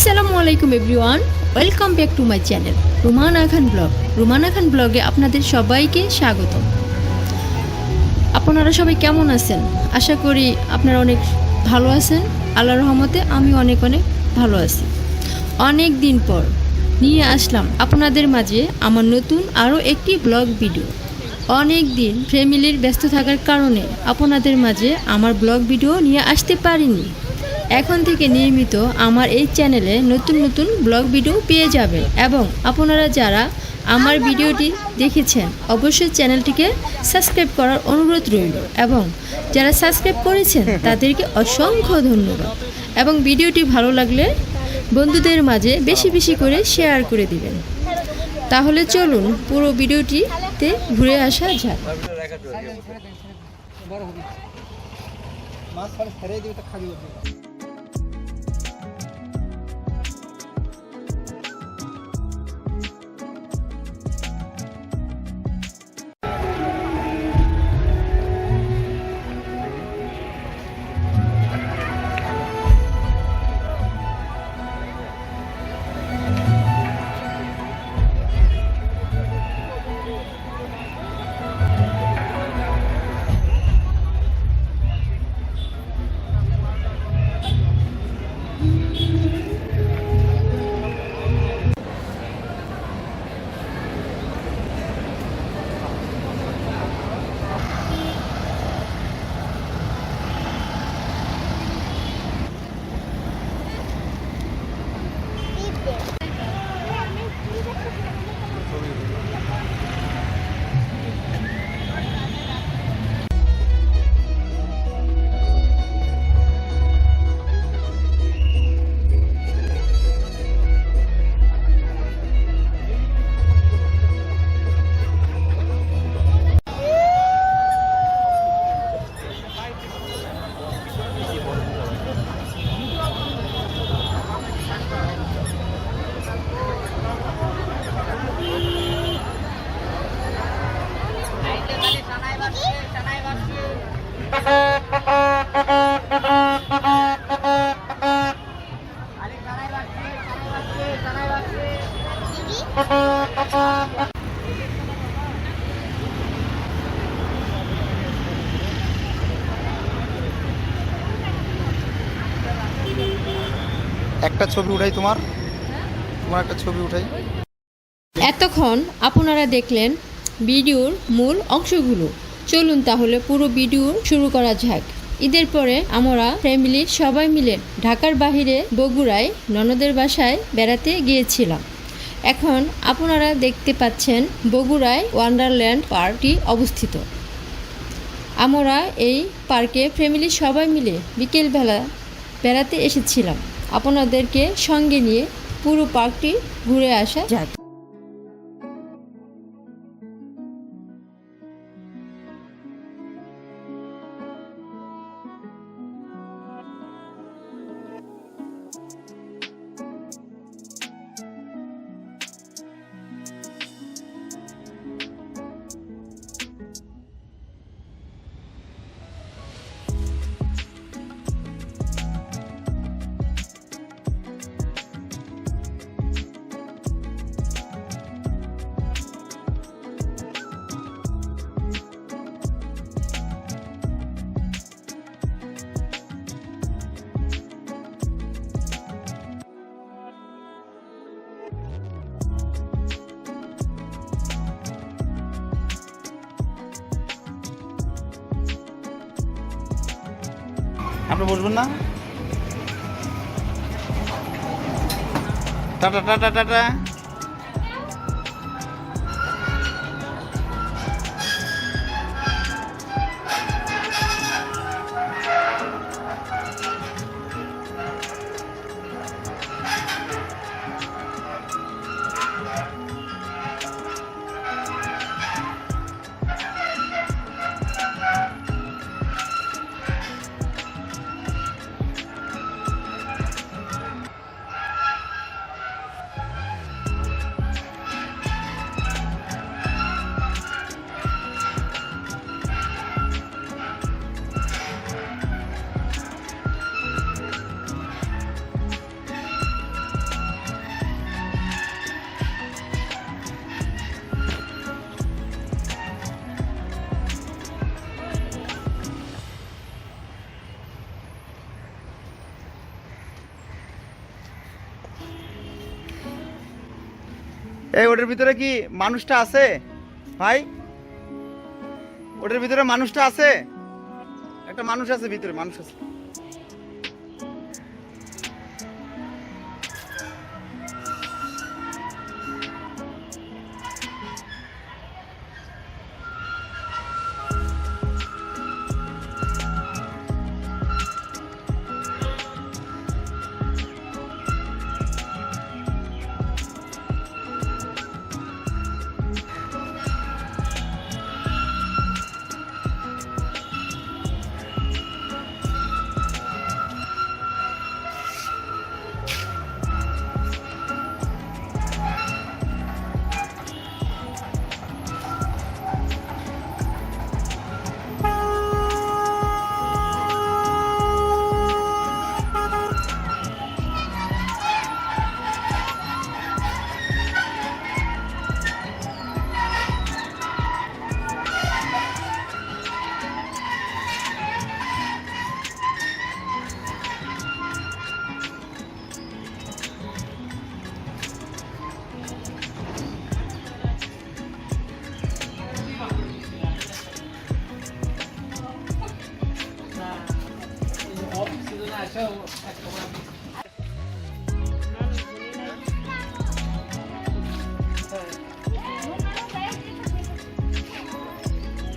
আসসালামু আলাইকুম everyone welcome back to my channel Rumana Khan vlog Rumana Khan ব্লগে আপনাদের সবাইকে স্বাগত আপনারা সবাই কেমন আছেন? আশা করি আপনারা অনেক ভালো আছেন। আল্লাহ রহমতে আমি অনেক অনেক ভালো আছি। অনেক দিন পর নিয়ে আসলাম আপনাদের মাঝে আমার নতুন আরও একটি ব্লগ ভিডিও। অনেক দিন ফ্যামিলির ব্যস্ত থাকার কারণে আপনাদের মাঝে আমার ব্লগ ভিডিও নিয়ে আসতে পারিনি। এখন থেকে নিয়মিত আমার এই চ্যানেলে নতুন নতুন ব্লগ ভিডিও পেয়ে যাবেন এবং আপনারা যারা আমার ভিডিওটি দেখেছেন অবশ্যই চ্যানেলটিকে সাবস্ক্রাইব করার অনুরোধ রইল এবং যারা সাবস্ক্রাইব করেছেন তাদেরকে অসংখ্য ধন্যবাদ এবং ভিডিওটি ভালো লাগলে বন্ধুদের মাঝে বেশি বেশি করে শেয়ার করে দিবেন। তাহলে চলুন পুরো ভিডিওটিতে ঘুরে আসা যাক। মাছ দিবি একটা ছবি উঠাই তোমার। তোমার একটা ছবি উঠাই। এতক্ষণ আপনারা দেখলেন ভিডিওর মূল অংশগুলো। চলুন তাহলে পুরো ভিডিও শুরু করা যাক। ঈদের পরে আমরা ফ্যামিলির সবাই মিলে ঢাকার বাহিরে বগুড়ায় ননদের বাসায় বেড়াতে গিয়েছিলাম। এখন আপনারা দেখতে পাচ্ছেন বগুড়ায় ওয়ান্ডারল্যান্ড পার্কটি অবস্থিত। আমরা এই পার্কে ফ্যামিলির সবাই মিলে বিকেলবেলা বেড়াতে এসেছিলাম। আপনাদেরকে সঙ্গে নিয়ে পুরো পার্কটি ঘুরে আসা যাক। আপনি বসবেন না? Tata tata tata. এই ওটার ভিতরে কি মানুষটা আছে? ভাই? ওটার ভিতরে মানুষটা আছে? একটা মানুষ আছে, ভিতরে মানুষ আছে।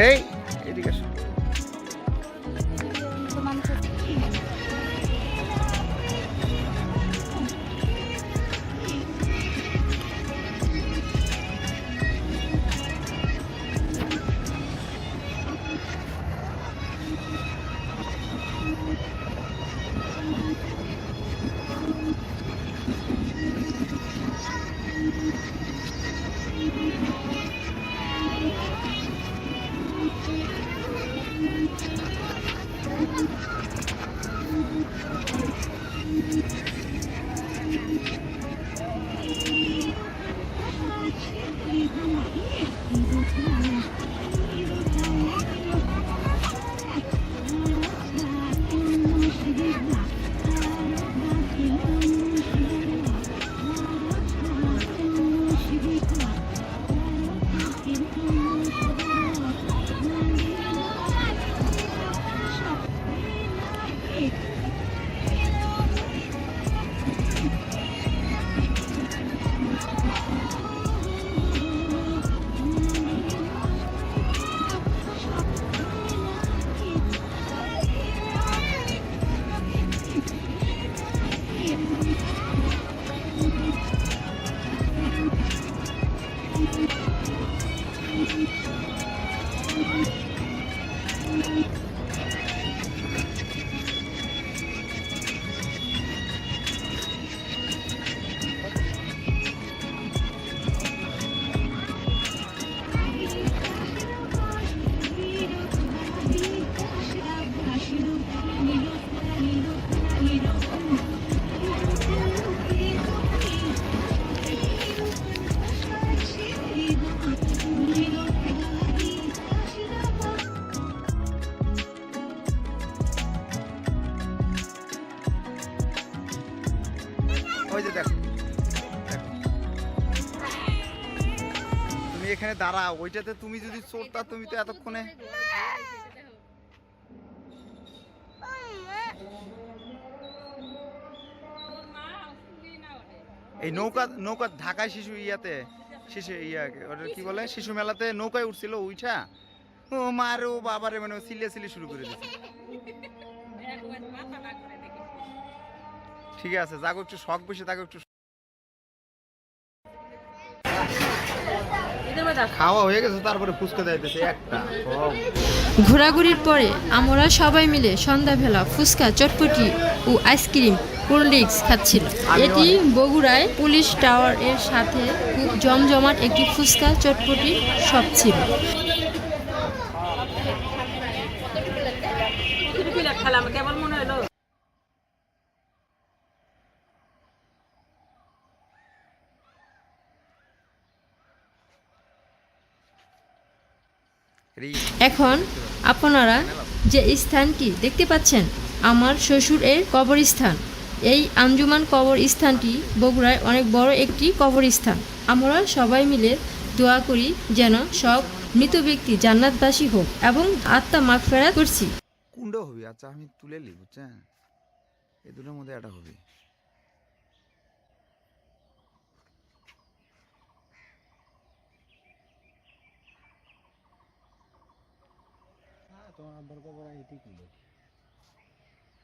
এই দাঁড়াও ওইটাতে তুমি যদি চোরটা তুমি তো এতক্ষণে এই নৌকা নৌকা ঢাকায় শিশু ইয়াতে শিশু ইয়া ওটা কি বলে? শিশু মেলাতে নৌকায় উঠছিল উইঠা। ও মারে ও বাবারে মানে ও সিলে শুরু করে দিছে। ঠিক আছে যাকে একটু শখ বেশি তাকে একটু খাওয়া হয়ে গেছে তারপরে ফুচকা যাইতেছে একটা। ঘোরাঘুরির পরে আমরা সবাই মিলে সন্ধ্যাবেলা ফুচকা চটপটি ও আইসক্রিম কোল্ড ড্রিঙ্কস খাচ্ছিল। এটি বগুড়ায় পুলিশ টাওয়ার এর সাথে খুব জমজমাট একটি ফুচকা চটপটি সব ছিল। এখন আপনারা যে স্থানটি দেখতে পাচ্ছেন, আমার শ্বশুর এর কবরস্থান। এই আঞ্জুমান কবর স্থানটি বগুড়ায় অনেক বড় একটি কবরস্থান। আমরা সবাই মিলে দোয়া করি যেন সব মৃত ব্যক্তি জান্নাতবাসী হোক এবং আত্মা মাগফেরাত করছি। কুণ্ড হবি আচ্ছা আমি তুলে লি বুঝছেন? এই দুটোর মধ্যে একটা হবে।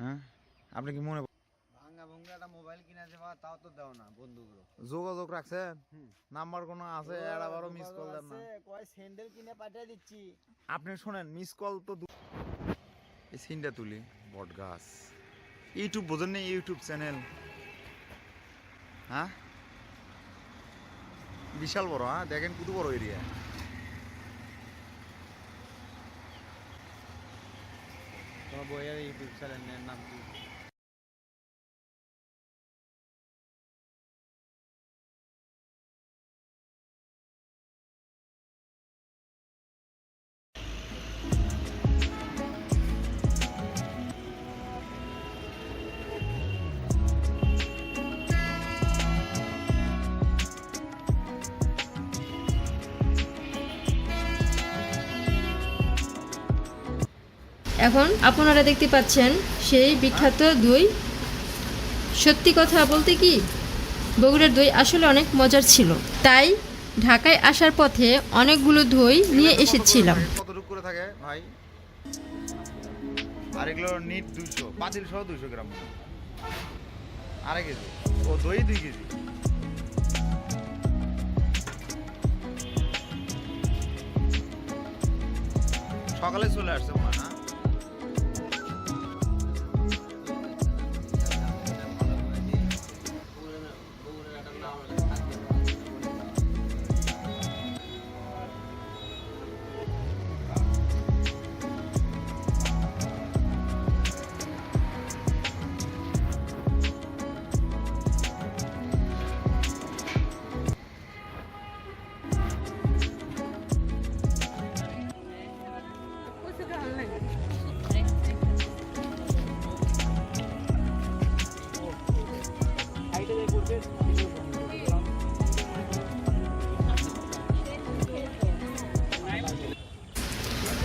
হ্যাঁ? আপনি কি মনে ভুঙ্গা একটা মোবাইল কিনা বা তাও তো দাও না বন্ধুগুলো। যোগাযোগ রাখছেন নাম্বার কোনো আছে? এর আবারও মিস কল দেন না। কয় স্যান্ডেল কিনে পাঠিয়ে দিচ্ছি। আপনি শোনেন মিস কল তো এই সিনটা তুলি বট গাছ। ইউটিউব বোঝেন না ইউটিউব চ্যানেল হ্যাঁ? বিশাল বড় হ্যাঁ? দেখেন কত বড় এরিয়া তোমার বইয়ের ইউটিউব চ্যানেলের নাম কি এখন আপনারা দেখতে পাচ্ছেন সেই বিখ্যাত দই। সত্যি কথা বলতে কি, বগুড়ার দই আসলে অনেক মজার ছিল। তাই ঢাকায় আসার পথে অনেকগুলো দই নিয়ে এসেছিলাম। সকালে চলে আসছে মনে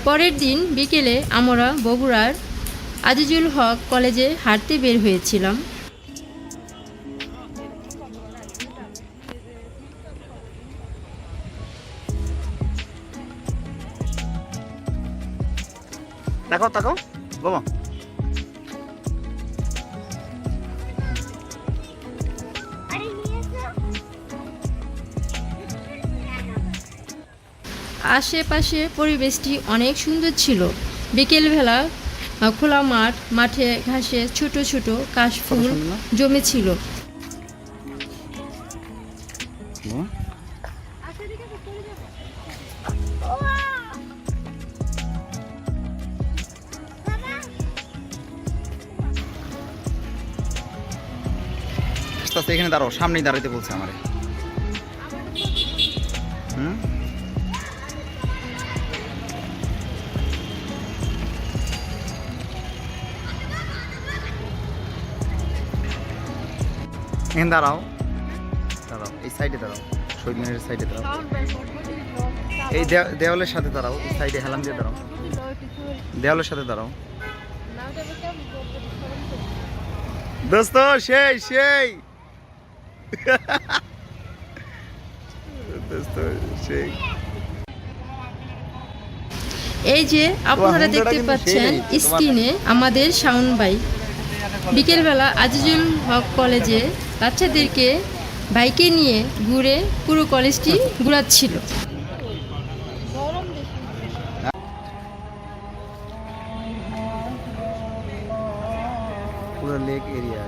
পরের দিন বিকেলে আমরা বগুড়ার আজিজুল হক কলেজে হাঁটতে বের হয়েছিলাম। দেখো দেখো বাবা আশেপাশে পরিবেশটি অনেক সুন্দর ছিল। বিকেলবেলা খোলা মাঠ মাঠে ঘাসে ছোট ছোট কাশফুল জমেছিল। এখানে দাঁড়াও সামনেই দাঁড়াইতে বলছে আমারে। এখানে দাঁড়াও। দাঁড়াও এই সাইডে দাঁড়াও শহীদ মিনারের সাইডে দাঁড়াও। এই দেওয়ালের সাথে দাঁড়াও এই সাইডে হেলাম দিয়ে দাঁড়াও। দেওয়ালের সাথে দাঁড়াও। দোস্ত সেই সেই। দোস্ত সেই। এই যে আপনারা দেখতে পাচ্ছেন স্ক্রিনে আমাদের শাওন ভাই। বিকেলবেলা আজিজুল হক কলেজে বাচ্চাদেরকে বাইকে নিয়ে ঘুরে পুরো কলেজটি ঘুরাচ্ছিল। পুরো লেক এরিয়া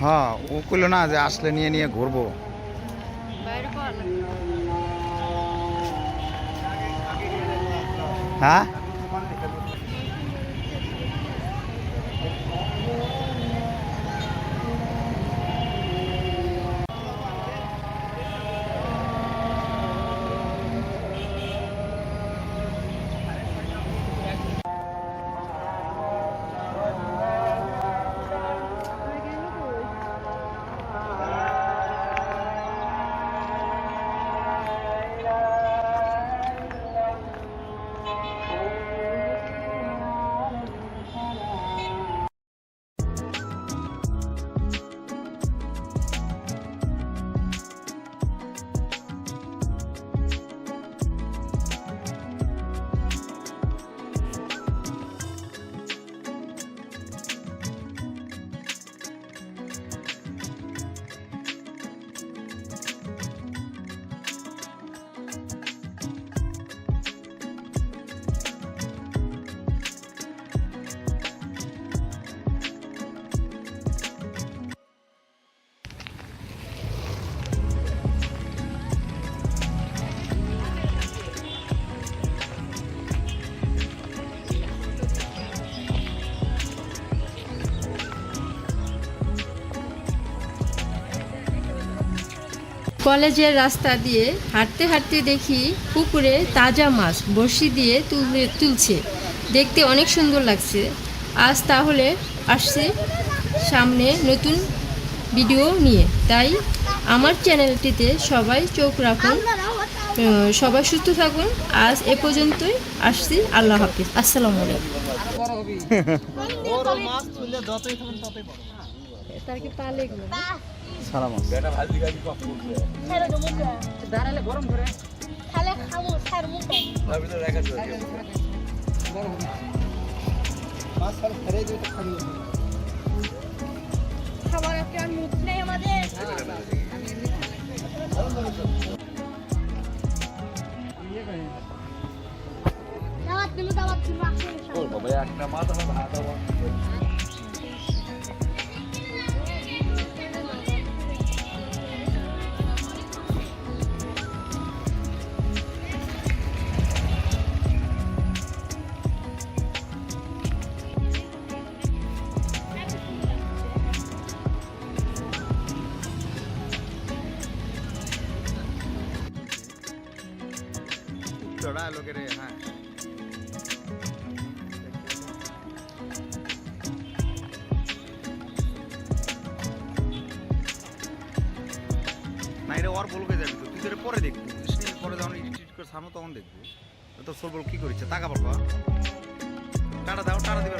হ্যাঁ ও কইলো না যে আসলে নিয়ে নিয়ে ঘুরবো। হ্যাঁ? কলেজের রাস্তা দিয়ে হাঁটতে হাঁটতে দেখি পুকুরে তাজা মাছ বড়শি দিয়ে তুলে তুলছে। দেখতে অনেক সুন্দর লাগছে। আজ তাহলে আসছে সামনে নতুন ভিডিও নিয়ে। তাই আমার চ্যানেলটিতে সবাই চোখ রাখুন সবাই সুস্থ থাকুন। আজ এ পর্যন্তই আসছি। আল্লাহ হাফিজ। আসসালামু আলাইকুম। তার কি সারা মাছ তাহলে খাব স্যার মুখে। মাছ আর ফেরে দিয়ে তো খাবি খাবার একটা মুখ নেই আমাদের। দাওয়াত দিল দাওয়াত চড়া লোকের হ্যাঁ। না, এটা ওর বলবে যাবি তো। তুই তো পরে দেখবি? পরে যখন এডিট করে সামনে তখন দেখবি। তোর সোল বল কি করিস? টাকা পারবা টাটা দাও, টাটা দিবে